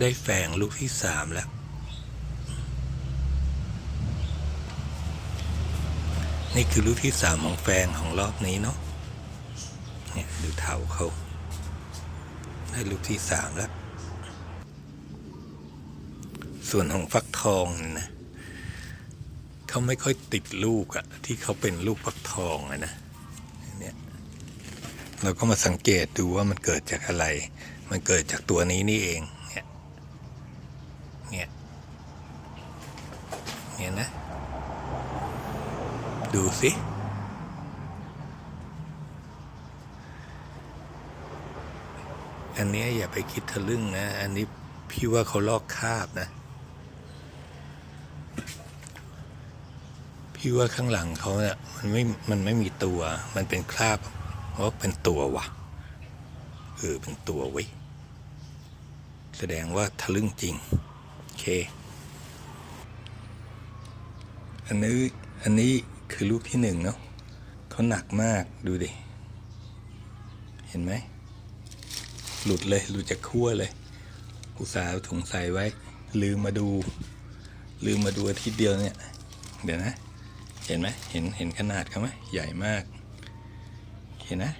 ได้แฝงลูกที่สามแล้ว นี่คือลูกที่สามของแฟงของรอบนี้เนาะเนี่ยดูเท้าเขาได้ลูกที่สามแล้ว ส่วนของฟักทองนี่นะเขาไม่ค่อยติดลูกอะที่เขาเป็นลูกฟักทองอะนะเนี่ยเราก็มาสังเกตดูว่ามันเกิดจากอะไร มันเกิดจากตัวนี้นี่เอง เนี่ย เนี่ย เนี่ยนะ ดูสิอันนี้อย่าไปคิดทะลึ่งนะ อันนี้พี่ว่าเขาลอกคราบนะ พี่ว่าข้างหลังเขาเนี่ยมันไม่ มันไม่มีตัว มันเป็นคราบเพราะเป็นตัววะเออเป็นตัวไว้แสดงว่าทะลึ่งจริง โอเค อันนี้ อันนี้ คือลูกที่หนึ่งเนาะเขาหนักมากดูดิ เห็นไหม หลุดเลย หลุดจากขั้วเลย อุตสาห์ถุงใส่ไว้ ลืมมาดู ลืมมาดูอาทิตย์เดียวเนี่ย เดี๋ยวนะ เห็นไหมเห็นเห็นขนาดเขาไหมใหญ่มาก เห็นนะ